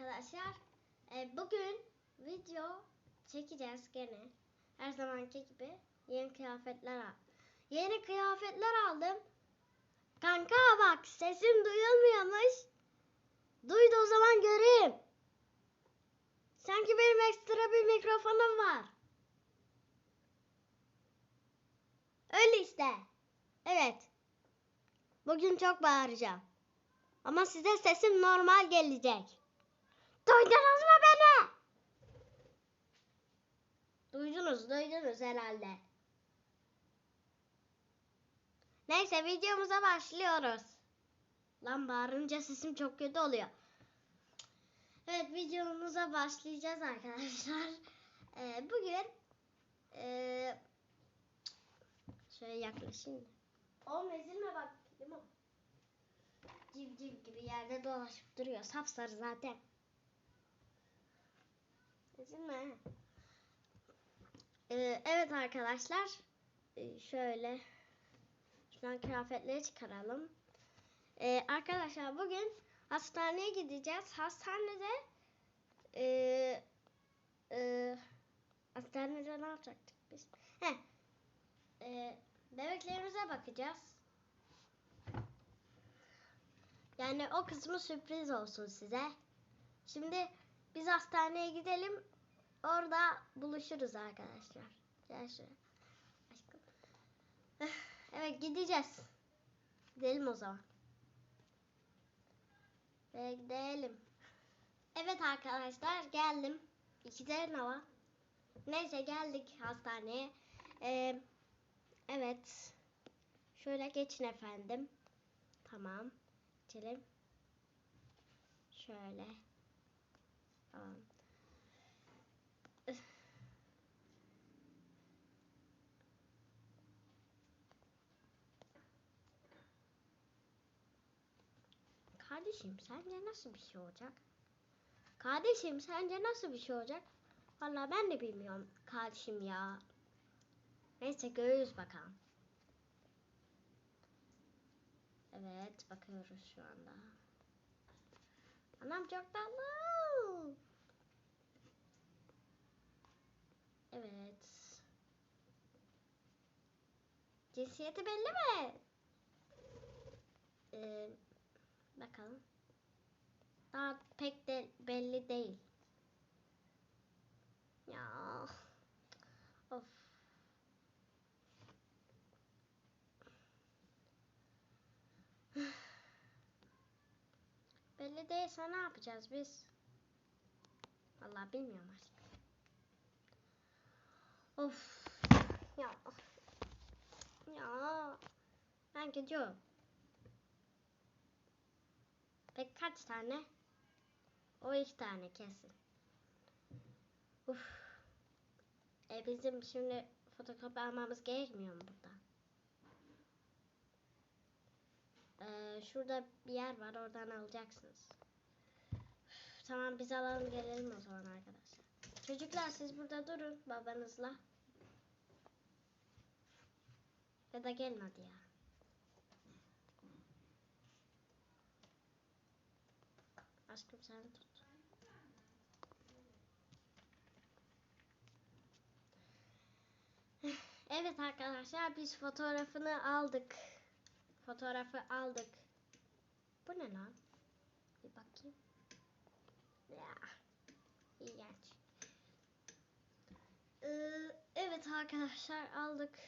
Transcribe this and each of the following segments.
arkadaşlar. Ee, bugün video çekeceğiz gene. Her zamanki gibi yeni kıyafetler al. Yeni kıyafetler aldım. Kanka bak sesim duyulmuyormuş. Duydu o zaman göreyim. Sanki benim ekstra bir mikrofonum var. Öyle işte. Evet. Bugün çok bağıracağım. Ama size sesim normal gelecek. Duydunuz mu beni? Duydunuz, duydunuz herhalde. Neyse videomuza başlıyoruz. Lan bağırınca sesim çok kötü oluyor. Evet videomuza başlayacağız arkadaşlar. Ee, bugün ee, şöyle yaklaşayım. Oğlum ezilme bak. Limon. Civciv gibi yerde dolaşıp duruyor. Sapsarı zaten. Ezilme. Ee, evet arkadaşlar. Ee, şöyle. Şuradan kıyafetleri çıkaralım. Ee, arkadaşlar bugün hastaneye gideceğiz. Hastanede ee, ee, hastanede ne yapacaktık biz? He, ee, bebeklerimize bakacağız. Yani o kısmı sürpriz olsun size. Şimdi biz hastaneye gidelim. Orada buluşuruz arkadaşlar. Gel şuraya. Aşkım. Evet gideceğiz. Gidelim o zaman. Ve gidelim. Evet arkadaşlar geldim. İkide ne var? Neyse geldik hastaneye. Ee, evet. Şöyle geçin efendim. Tamam. Geçelim. Şöyle. Tamam. Üf. Kardeşim sence nasıl bir şey olacak? Kardeşim sence nasıl bir şey olacak? Vallahi ben de bilmiyorum kardeşim ya. Neyse görürüz bakalım. Evet bakıyoruz şu anda. Anam çok tatlı. Evet. Cinsiyeti belli mi? Ee. Daha pek de belli değil. Ya. Of. Belli değilse ne yapacağız biz? Vallahi bilmiyorum aşkım. Of. Ya. Ya. Ben gidiyorum. Peki kaç tane? O iki tane kesin. Uf. E bizim şimdi fotokopi almamız gerekmiyor mu burada? Ee, şurada bir yer var oradan alacaksınız. Üf, tamam biz alalım gelelim o zaman arkadaşlar. Çocuklar siz burada durun babanızla. Ya da gelin hadi ya. Aşkım sen tut. Evet arkadaşlar biz fotoğrafını aldık. Fotoğrafı aldık. Bu ne lan? Bir bakayım. Ya. İğrenç. Ee, evet arkadaşlar aldık.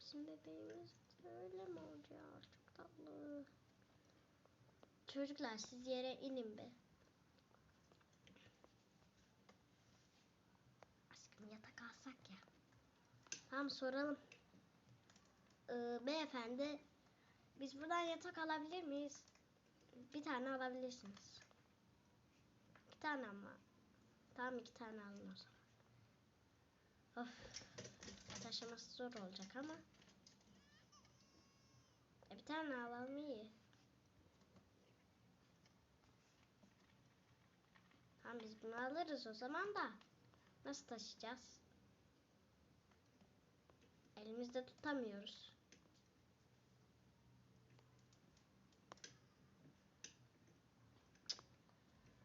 Bizim bebeğimiz öyle mi olacak? Çok tatlı. Çocuklar siz yere inin be. Aşkım yatak alsak ya. Tamam soralım. Ee, beyefendi biz buradan yatak alabilir miyiz? Bir tane alabilirsiniz. İki tane ama. Tamam iki tane alın o zaman. Of. Taşıması zor olacak ama. E, bir tane alalım iyi. Tamam biz bunu alırız o zaman da. Nasıl taşıyacağız? Elimizde tutamıyoruz.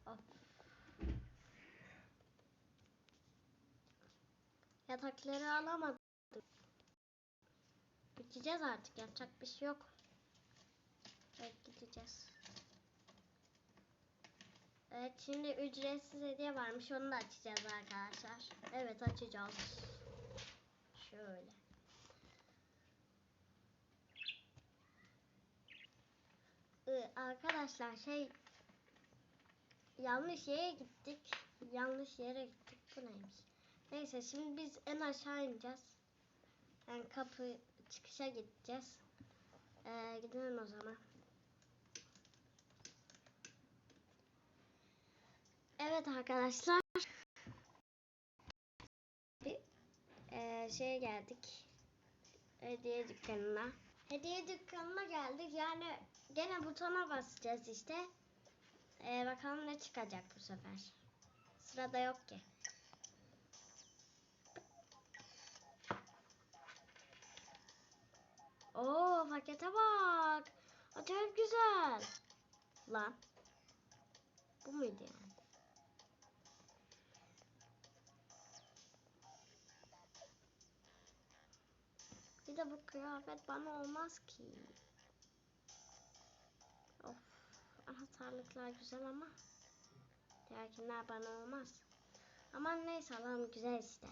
Of. Yatakları alamadım. Gideceğiz artık yapacak bir şey yok. Evet gideceğiz. Evet şimdi ücretsiz hediye varmış onu da açacağız arkadaşlar. Evet açacağız. Şöyle. Ee, arkadaşlar şey yanlış yere gittik. Yanlış yere gittik. Bu neymiş? Neyse şimdi biz en aşağı ineceğiz. Yani kapı çıkışa gideceğiz. Ee, gidelim o zaman. Evet arkadaşlar. Bir eee şeye geldik. Hediye dükkanına. Hediye dükkanına geldik. Yani gene butona basacağız işte. Eee, bakalım ne çıkacak bu sefer. Sırada yok ki. Oo pakete bak. Acayip güzel. Lan. Bu muydu yani? De bu kıyafet bana olmaz ki. Of. Anahtarlıklar güzel ama. Diğerkiler bana olmaz. Ama neyse alalım güzel işte.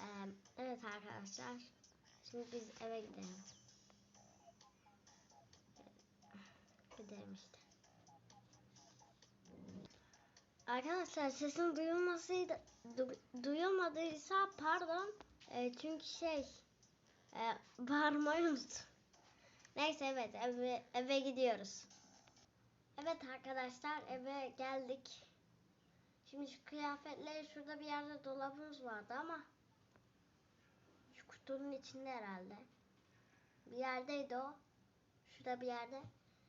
Ee, evet arkadaşlar. Şimdi biz eve gidelim. Gidelim işte. Arkadaşlar sesin duyulmasıydı du- duyulmadıysa pardon. Ee, çünkü şey e, bağırmayı unuttum. Neyse evet eve, eve gidiyoruz. Evet arkadaşlar eve geldik. Şimdi şu kıyafetleri şurada bir yerde dolabımız vardı ama şu kutunun içinde herhalde. Bir yerdeydi o. Şurada bir yerde.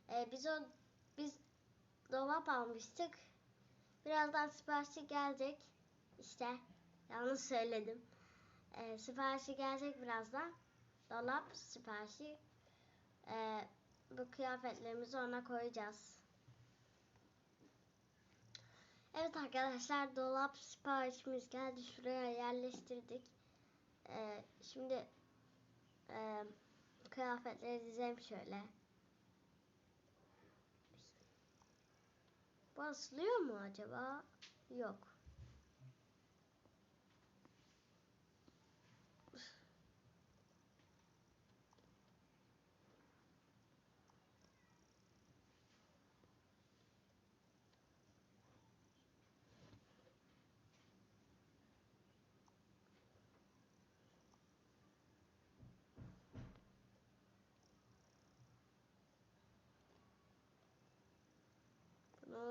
Ee, biz o biz dolap almıştık. Birazdan siparişi gelecek. İşte yanlış söyledim. Ee, siparişi gelecek birazdan. Dolap siparişi. Ee, bu kıyafetlerimizi ona koyacağız. Evet arkadaşlar dolap siparişimiz geldi. Şuraya yerleştirdik. Ee, şimdi e, kıyafetleri dizeyim şöyle. Bu asılıyor mu acaba? Yok.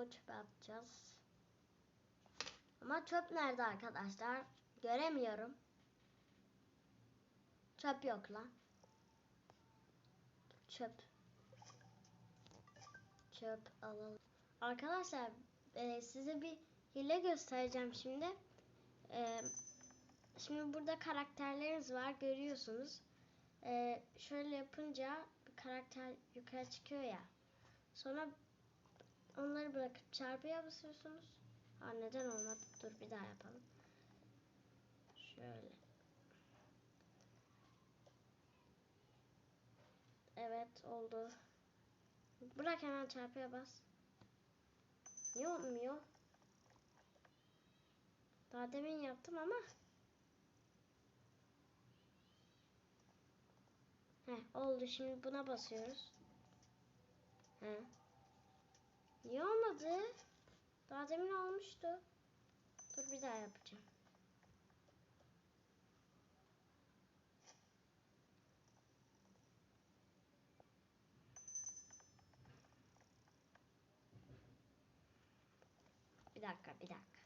Bunu çöp atacağız. Ama çöp nerede arkadaşlar? Göremiyorum. Çöp yok lan. Çöp. Çöp alalım. Arkadaşlar e, size bir hile göstereceğim şimdi. E, şimdi burada karakterleriniz var görüyorsunuz. E, şöyle yapınca karakter yukarı çıkıyor ya. Sonra onları bırakıp çarpıya basıyorsunuz. Ha neden olmadı? Dur bir daha yapalım. Şöyle. Evet oldu. Bırak hemen çarpıya bas. Niye olmuyor? Daha demin yaptım ama. Heh oldu şimdi buna basıyoruz. He. Niye olmadı? Daha demin olmuştu. Dur bir daha yapacağım. Bir dakika, bir dakika.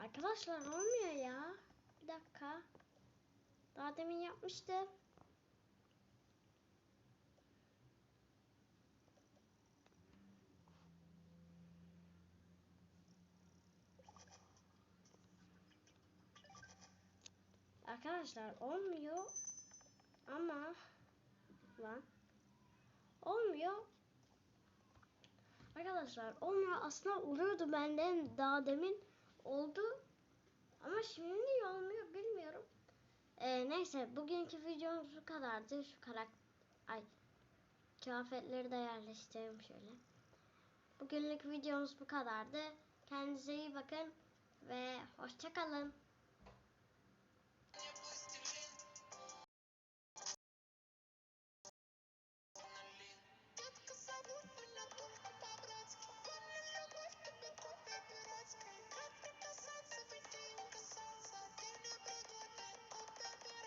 Arkadaşlar olmuyor ya. Bir dakika. Daha demin yapmıştım. Arkadaşlar olmuyor. Ama lan olmuyor. Arkadaşlar olmuyor. Aslında oluyordu benden daha demin oldu. Ama şimdi olmuyor bilmiyorum. Ee, neyse bugünkü videomuz bu kadardı. Şu karakter ay kıyafetleri de yerleştireyim şöyle. Bugünlük videomuz bu kadardı. Kendinize iyi bakın ve hoşça kalın.